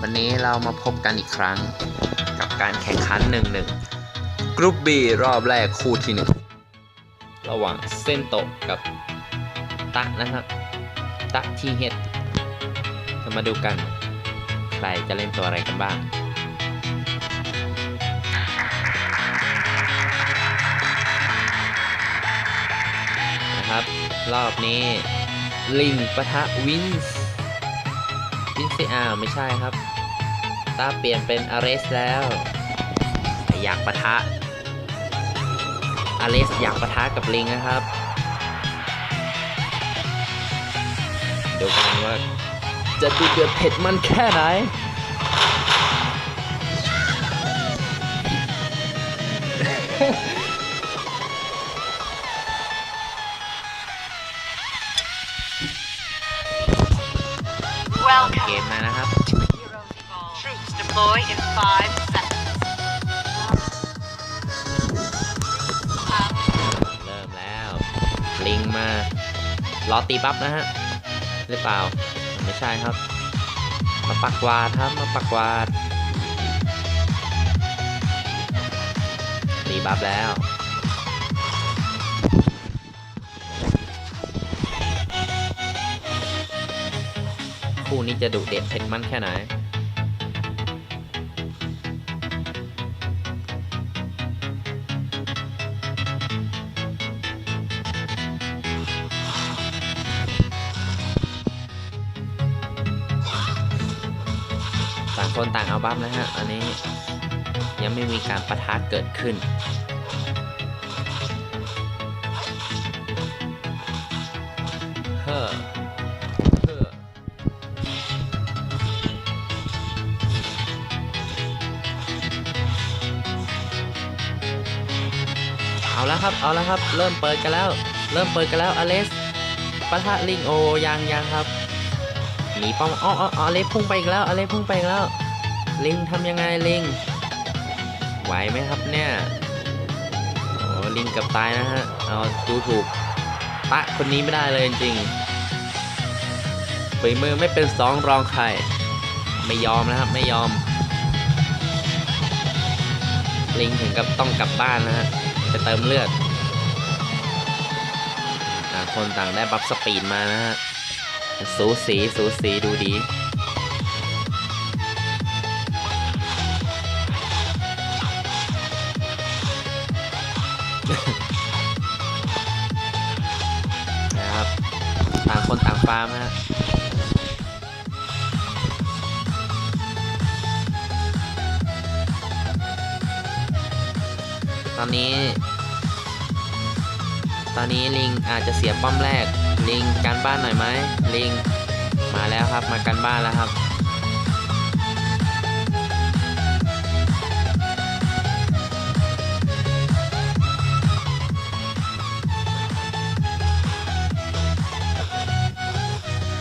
วันนี้เรามาพบกันอีกครั้งกับการแข่งขัน1-1กรุ๊ป B รอบแรกคู่ที่1ระหว่างเส้นโตะกับตะนะครับ ตะทีเฮดจะมาดูกัน ใครจะเล่นตัวอะไรกันบ้างนะครับ รอบนี้ลิงปะทะวินส วินส์อ้าวไม่ใช่ครับ ตาเปลี่ยนเป็นอาร์เรสแล้วอยากปะทะอาร์เรสอยากปะทะกับลิงนะครับดูกันว่าจะดูเดือดเผ็ดมันแค่ไหน เกมมานะครับ Troops deploy in five seconds. เริ่มแล้ว ลิงมา รอตีบัฟนะฮะ หรือเปล่า ไม่ใช่ครับ มาปักวาดครับ มาปักวาด ตีบัฟแล้ว คู่นี้จะดุเด็ดเผ็ดมันแค่ไหนต่างคนต่างเอาบัฟนะฮะ อันนี้ยังไม่มีการประทะเกิดขึ้น ครับเอาแล้วครับ เริ่มเปิดกันแล้ว เริ่มเปิดกันแล้วอเลสปะทะลิงโอยังยังครับหนีป้อมอ๋ออ๋ออ๋อเล็กพุ่งไปอีกแล้วอเล็กพุ่งไปอีกแล้ว ลิงทำยังไงลิง ไหวไหมครับเนี่ยโอ้ลิงเกับตายนะฮะเอาดูถูกปะคนนี้ไม่ได้เลยจริงฝีมือไม่เป็นสองรองใครไม่ยอมนะครับไม่ยอมลิงถึงกับต้องกลับบ้านนะฮะ เติมเลือดต่างคนต่างได้บัฟสปีดมานะฮะ สูสีสูสีดูดีนะครับต่างคนต่างฟาร์มฮะ ตอนนี้ ตอนนี้ลิงอาจจะเสียป้อมแรก ลิงการบ้านหน่อยไหมลิงมาแล้วครับมากันบ้านแล้วครับ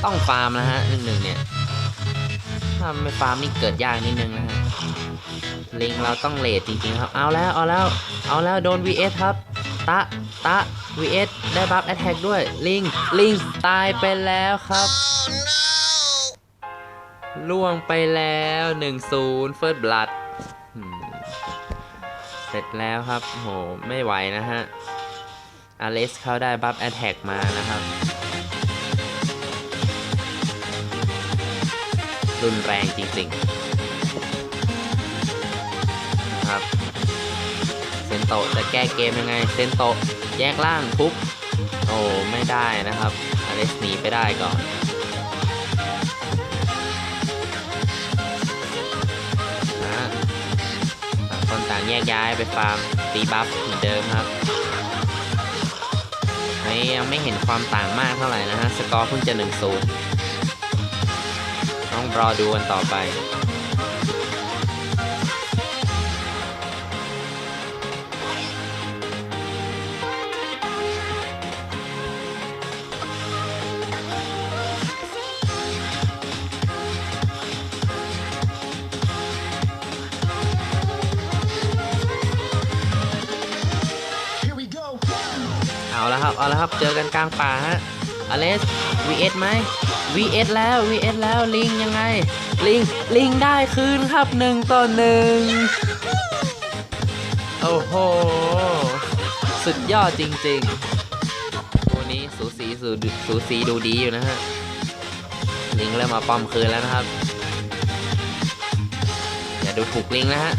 ต้องฟาร์มนะฮะหนึ่งหนึ่งเนี่ย ถ้าไม่ฟาร์มนี่เกิดยากนิดนึงนะฮะลิงเราต้องเลทจริงๆครับ เอาแล้ว เอาแล้ว เอาแล้วโดน VS ครับ ตะ ตะ VS ได้บัฟแอตแทกด้วย ลิง ลิงตายไปแล้วครับล่วงไปแล้ว 1-0 First Blood เสร็จแล้วครับ โห ไม่ไหวนะฮะ อเลสเขาได้บัฟแอตแทกมานะครับ รุนแรงจริงๆนะครับเซนโตะจะแก้เกมยังไงเซนโตะแยกล่างทุบโอ้ไม่ได้นะครับอเลสหนีไปได้ก่อนนะต่างคนต่างแยกย้ายไปฟาร์มตีบัฟเหมือนเดิมครับไม่ยังไม่เห็นความต่างมากเท่าไหร่นะฮะ สกอร์เพิ่งจะ1นศูนย์ รอดูกันต่อไปเอาแล้วครับ เอาแล้วครับ เจอกันกลางป่าฮะอเลส vs ไหม vs แล้ว vs แล้วลิงยังไง ลิงลิงได้คืนครับหนึ่งต่อหนึ่งโอ้โห สุดยอดจริงๆตัวนี้สูสีสูสูสีดูดีอยู่นะฮะ ลิงเริ่มมาป้อมคืนแล้วนะครับ อย่าดูถูกลิงนะฮะ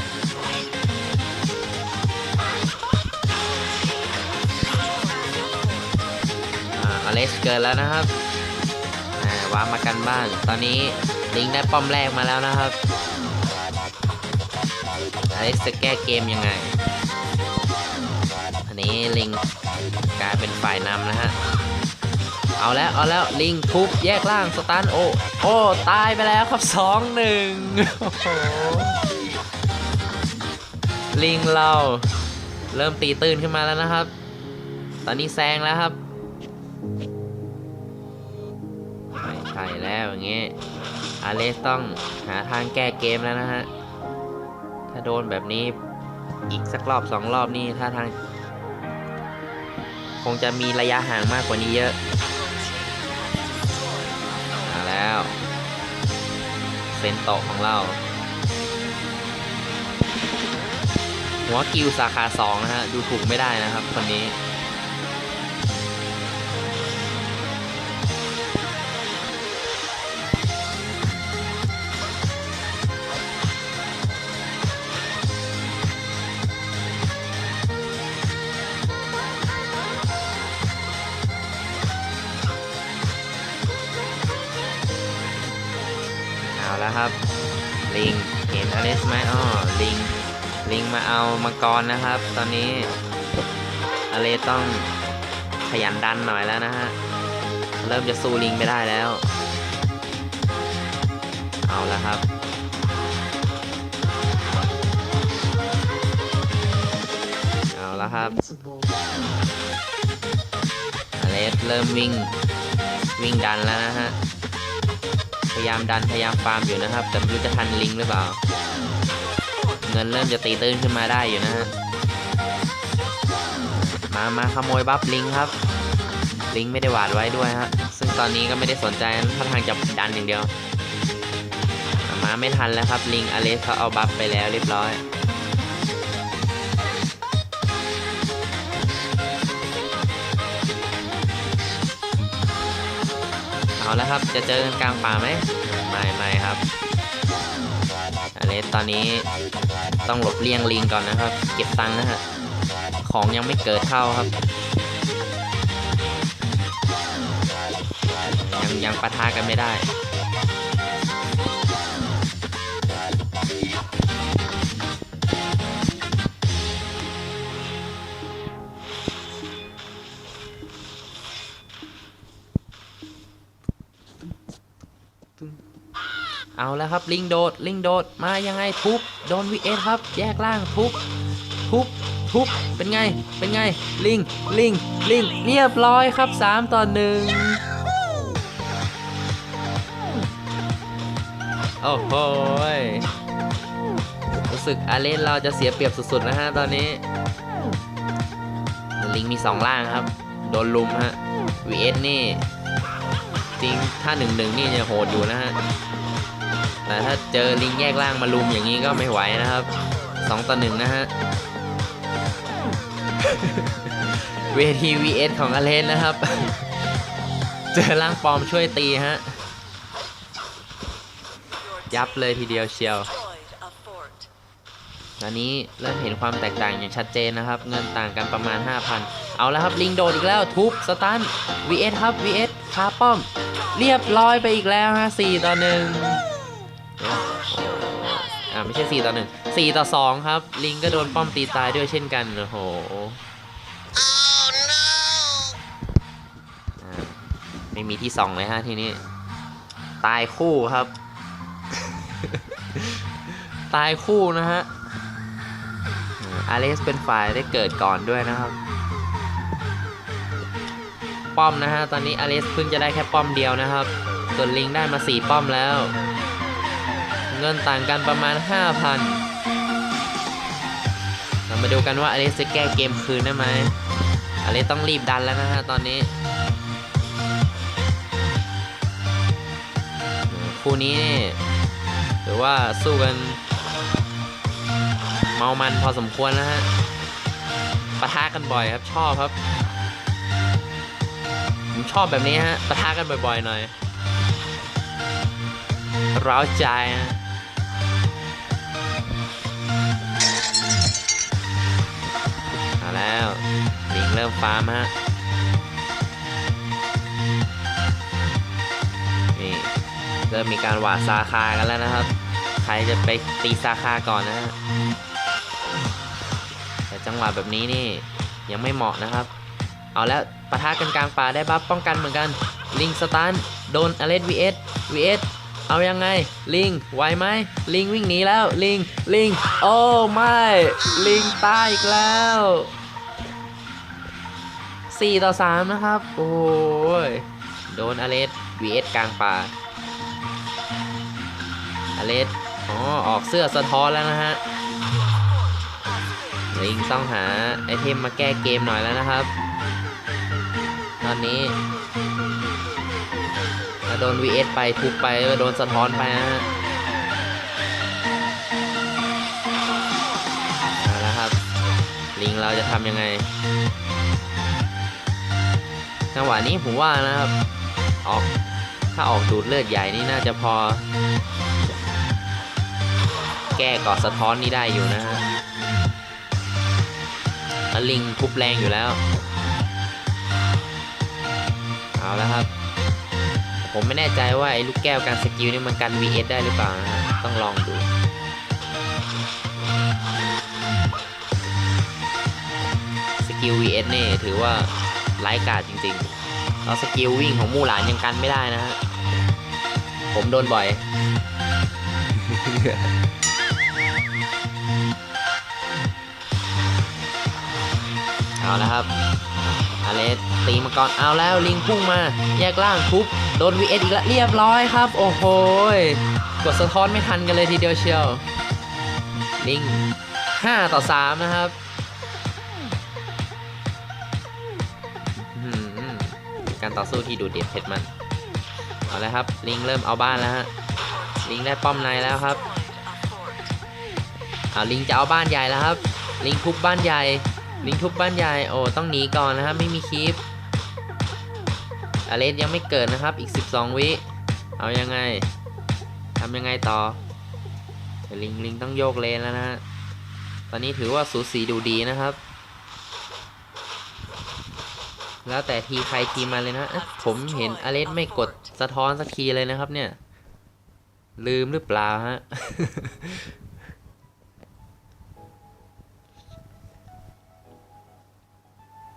อ่าอเล็กซ์เกินแล้วนะครับ อ่าวามากันบ้านตอนนี้ลิงได้ป้อมแรกมาแล้วนะครับอเล็กจะแก้เกมยังไง อันนี้ลิงกลายเป็นฝ่ายนำนะฮะ เอาแล้วเอาแล้วลิงทุบแยกล่างสตาร์โอ โอ้ ตายไปแล้วครับสองหนึ่งลิงเราเริ่มตีตื่นขึ้นมาแล้วนะครับ ตอนนี้แซงแล้วครับ ใช่แล้วอย่างเงี้อาเลสต้องหาทางแก้เกมแล้วนะฮะ ถ้าโดนแบบนี้อีกสักรอบสองรอบนี่ถ้าทาง คงจะมีระยะห่างมากกว่านี้เยอะมาแล้วเซนโตของเรา หัวกิวสาขาสองนะฮะ ดูถูกไม่ได้นะครับคนนี้ ครับ ลิงเห็นอเลสไหมอ้อลิงลิงมาเอามังกรนะครับ ตอนนี้อเลสต้องขยันดันหน่อยแล้วนะฮะ เริ่มจะสู้ลิงไม่ได้แล้ว เอาแล้วครับเอาแล้วครับอเลสเริ่มวิ่งวิ่งดันแล้วนะฮะ พยายามดันพยายามฟาร์มอยู่นะครับ แต่ไม่รู้จะทันลิงหรือเปล่า เงินเริ่มจะตีตื้นขึ้นมาได้อยู่นะฮะมามาขโมยบัฟลิงครับ ลิงไม่ได้หวาดไว้ด้วยฮะซึ่งตอนนี้ก็ไม่ได้สนใจท่าทางจะดันอย่างเดียวมาไม่ทันแล้วครับลิงอเลสเขาเอาบัฟไปแล้วเรียบร้อย เอาแล้วครับ จะเจอกันกลางป่าไหมไม่ไม่ครับอันนี้ตอนนี้ต้องหลบเลี่ยงลิงก่อนนะครับ เก็บตังค์นะฮะของยังไม่เกิดเข้าครับ ยังยังปะทะกันไม่ได้ เอาแล้วครับลิงโดดลิงโดดมายังไงทุบโดนวีเอสครับ แยกล่างทุบทุบทุบเป็นไงเป็นไงลิงลิงลิงเรียบร้อยครับ 3 ต่อหนึ่งโอ้โหรู้สึกอาเลนเราจะเสียเปรียบสุดๆนะฮะตอนนี้ ลิงมี 2 ล่างครับ โดนลุมฮะ vs นี่ จริงถ้าหนึ่งหนึ่งนี่จะโหดอยู่นะฮะแต่ถ้าเจอลิงแยกล่างมาลุมอย่างนี้ก็ไม่ไหวนะครับสองต่อหนึ่งนะฮะเวที vs ของอเลนนะครับ เจอล่างปลอมช่วยตีฮะยับเลยทีเดียวเชียวตอนนี้เริ่มเห็นความแตกต่างอย่างชัดเจนนะครับ เงินต่างกันประมาณ 5,000 เอาแล้วครับลิงโดดอีกแล้วทุบสตัน vs ครับ vs คาป้อม เรียบร้อยไปอีกแล้วฮะ4ต่อ1อ่าไม่ใช่4ต่อ1 4ต่อ2ครับ ลิงก็โดนป้อมตีตายด้วยเช่นกันโอ้โหไม่มีที่2เลยฮะทีนี้ ตายคู่ครับ ตายคู่นะฮะอาเลสเป็นฝ่ายได้เกิดก่อนด้วยนะครับ ป้อมนะฮะ ตอนนี้อลิสเพิ่งจะได้แค่ป้อมเดียวนะครับ ส่วนลิงได้มา 4 ป้อมแล้ว เงินต่างกันประมาณ 5,000 เรามาดูกันว่าอลิสจะแก้เกมคืนได้ไหมอลิสต้องรีบดันแล้วนะฮะตอนนี้ คู่นี้หรือว่าสู้กัน เมามันพอสมควรนะฮะปะทะกันบ่อยครับชอบครับ ผมชอบแบบนี้ฮะปะทะกันบ่อยๆหน่อยร้าวใจฮะเอาแล้วลิงเริ่มฟาร์มฮะนี่เริ่มมีการหวาดซาคากันแล้วนะครับ ใครจะไปตีซาคาก่อนนะฮะแต่จังหวะแบบนี้นี่ยังไม่เหมาะนะครับ เอาแล้วปะทะกันกลางป่าได้บัฟป้องกันเหมือนกัน ลิงสตันโดนอเลสวีเอสวีเอสเอายังไง ลิงไหวไหมลิงวิ่งหนีแล้วลิงลิงโอ้ไม่ลิงตายอีกแล้ว 4 ต่อ 3 นะครับ โอ้ยโดนอเลส vs กลางป่าอเลสอ๋อออกเสื้อสะท้อนแล้วนะฮะลิงต้องหาไอเทมมาแก้เกมหน่อยแล้วนะครับ ตอนนี้โดน vs ไปทุบไปโดนสะท้อนไปนะฮะเอาละครับ ลิงเราจะทำยังไง จังหวะนี้ผมว่านะครับ ออก ถ้าออกดูดเลือดใหญ่นี่น่าจะพอ แก้กาะสะท้อนนี่ได้อยู่นะฮะแล้วลิงทุบแรงอยู่แล้ว เอาแล้วครับ ผมไม่แน่ใจว่าไอ้ลูกแก้วการสกิลนี่มันกัน VS ได้หรือเปล่านะฮะต้องลองดูสกิล VS นี่ถือว่าไร้กาดจริงๆแล้วสกิลวิ่งของมู่หลานยังกันไม่ได้นะฮะผมโดนบ่อยเอาแล้วครับ เลสตีมาก่อนเอาแล้วลิงพุ่งมาแยกล่างทุบโดน VS อีกแล้วเรียบร้อยครับ โอ้โหกดสะท้อนไม่ทันกันเลยทีเดียวเชียว ลิง 5 ต่อ 3 นะครับการต่อสู้ที่ดูเด็ดเผ็ดมัน เอาแล้วครับ ลิงเริ่มเอาบ้านแล้วฮะลิงได้ป้อมในแล้วครับเอาลิงจะเอาบ้านใหญ่แล้วครับ ลิงทุบบ้านใหญ่ ลิงทุบบ้านใหญ่โอ้ต้องหนีก่อนนะครับ ไม่มีคลิปอเลสยังไม่เกิดนะครับ อีก 12 วิ เอายังไงทำยังไงต่อ ลิงลิงต้องโยกเลนแล้วนะฮะ ตอนนี้ถือว่าสูสีดูดีนะครับ แล้วแต่ทีใครทีมาเลยนะะผมเห็นอเลสไม่กดสะท้อนสักทีเลยนะครับเนี่ย ลืมหรือเปล่าฮะ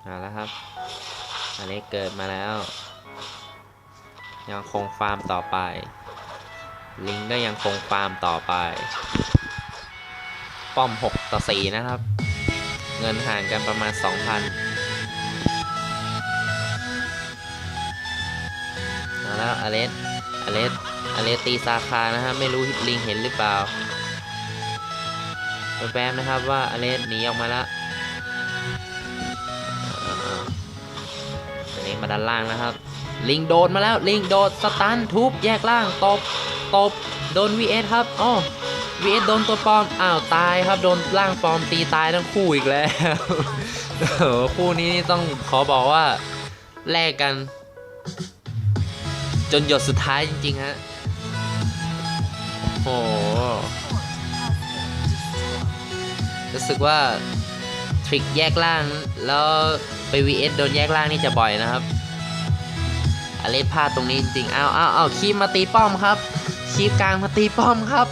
เอาแล้วครับอเลสเกิดมาแล้ว ยังคงฟาร์มต่อไป ลิงก็ยังคงฟาร์มต่อไป ป้อม 6 ต่อ 4 นะครับ เงินห่างกันประมาณ 2,000เอาแล้วอเลสอเลสอเลสตีซาคานะครับไม่รู้ลิงเห็นหรือเปล่า แป๊บๆนะครับว่าอเลสหนีออกมาแล้ว ด้านล่างนะครับ ลิงโดนมาแล้วลิงโดดสตันทุบแยกล่างตบตบโดน VS ครับอ๋อ VS โดนตัวปลอมอ้าวตายครับโดนร่างปลอมตีตายทั้งคู่อีกแล้วคู่นี้ต้องขอบอกว่าแลกกัน จนหยดสุดท้ายจริงๆฮะโอ้โหรู้สึกว่า ทริกแยกล่าง แล้วไป VS โดนแยกล่างนี่จะบ่อยนะครับอเลสพลาดตรงนี้จริงๆเอาเอาเอาคีบมาตีป้อมครับ คีบกลางมาตีป้อมครับ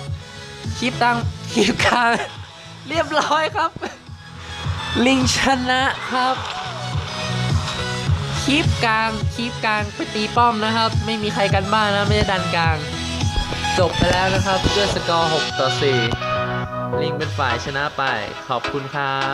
คีบตั้งคีบกลาง เรียบร้อยครับ ลิงชนะครับ คีบกลาง คีบกลางไปตีป้อมนะครับ ไม่มีใครกันบ้านนะ ไม่ได้ดันกลาง จบไปแล้วนะครับด้วยสกอร์ 6 ต่อ 4 ลิงเป็นฝ่ายชนะไป ขอบคุณครับ